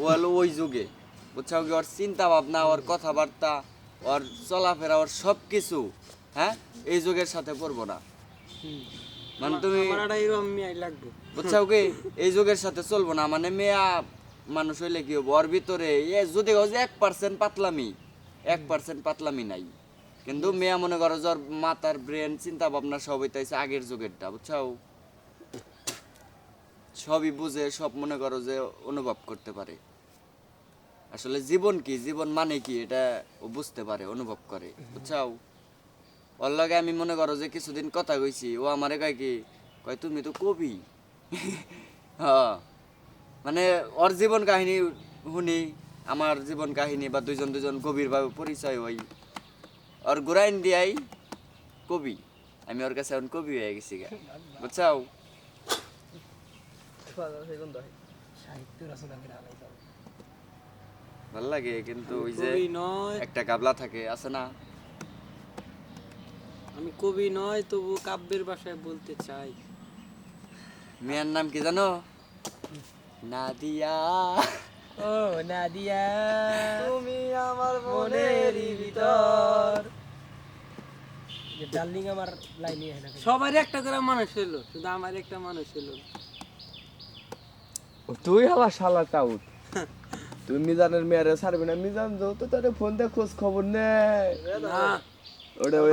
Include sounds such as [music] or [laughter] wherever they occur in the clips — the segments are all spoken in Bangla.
ও হলো ওই যুগে। বুঝছাও কি? ওর চিন্তা ভাবনা ওর কথাবার্তা ওর চলাফেরা ওর সব কিছু হ্যাঁ? এই যুগের সাথে করব না। মানে তুমি বুঝছাও কি? এই যুগের সাথে চলবো না। মানে মেয়া মানুষ হইলে কি হব? ওর ভিতরে এ যদি এক পার্সেন্ট পাতলামি এক পার্সেন্ট পাতলামি নাই। কিন্তু মেয়া মনে করো যে ওর মাথার ব্রেন চিন্তা ভাবনা সব হইতেছে আগের যুগেরটা বুঝছাও? সবই বুঝে, সব মনে করো যে অনুভব করতে পারে। আসলে জীবন কি? জীবন মানে কি? এটা ও বুঝতে পারে, অনুভব করে। বুঝছাও? ওর লগে আমি মনে করো যে কিছুদিন কথা কইছি, ও আমারে কয় কি, কয়, তুমি তো কবি? [laughs] হ্যাঁ। মানে ওর জীবন কাহিনী শুনি, আমার জীবন কাহিনী বা দুজন দুজন গভীরভাবে পরিচয় হই। ওর গুরাইন দিয়াই কবি। আমি ওর কাছে এখন কবি হয়ে গেছি গা। বুঝছাও? সাহিত্য রচনা করে আলাইছে ভালো লাগে কিন্তু ওই যে একটা গাবলা থাকে আছে না আমি কবি নয় তবু কাব্যের ভাষায় বলতে চাই মেয়ের নাম কি জানো নাদিয়া ও নাদিয়া তুমি আমার মনেরই ভিতর ডার্লিং আমার লাইনে এনে সবার একটা করে মানুষ হলো শুধু আমার একটা মানুষ হলো তুই হালা শালা টাউট তুই মিজানের মেয়ারে ছাড়বি না। মিজান যাও তো তারে ফোন দিয়ে খোঁজ খবর নেই ওটা ওই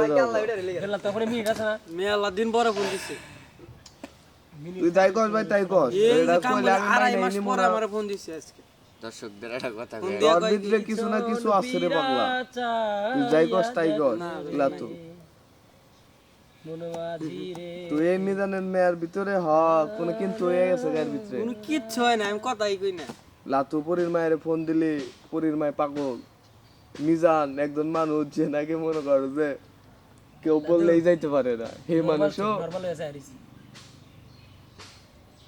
তারপরে মিনিট আছে না। মেলা দিন পরে ফোন দিছে। তুই তাই কস ভাই তাই কস। এটা কইলে আমি আড়াই মাস পরে না। ফোন দিছে আজকে। দর্শকদের একটা কথা কই। তোর ভিতরে কিছু না কিছু আছে রে পাগলা। তুই যাই কস তাই কস। এগুলা তো। তুই এই মিজানের মেয়ের ভিতরে হ কোনো কিন্তু হয়ে গেছে এর ভিতরে। কোনো কিচ্ছু হয় না আমি কথাই কই না। লাতু পরির মায়ের ফোন দিলি পরির মায় পাগল। মিজান একজন মানুষ যে নাকি মনে করো যে কেউ বললেই যাইতে পারে না। হে মানুষও।